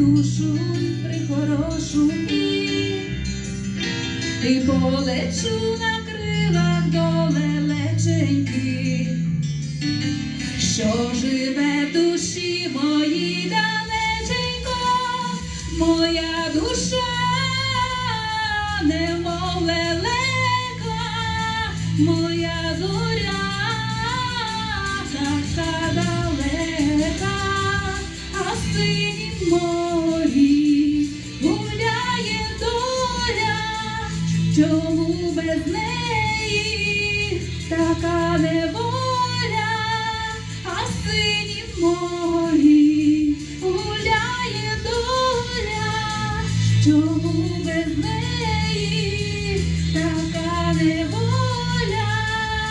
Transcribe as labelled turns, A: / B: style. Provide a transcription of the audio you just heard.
A: душу прихорошу і ти полечу на крилах до що живе в душі мої далеченько, моя душа немов лелека, моя зоря така далека. more. чому без неї така неволя, а сині морі гуляє доля, чому без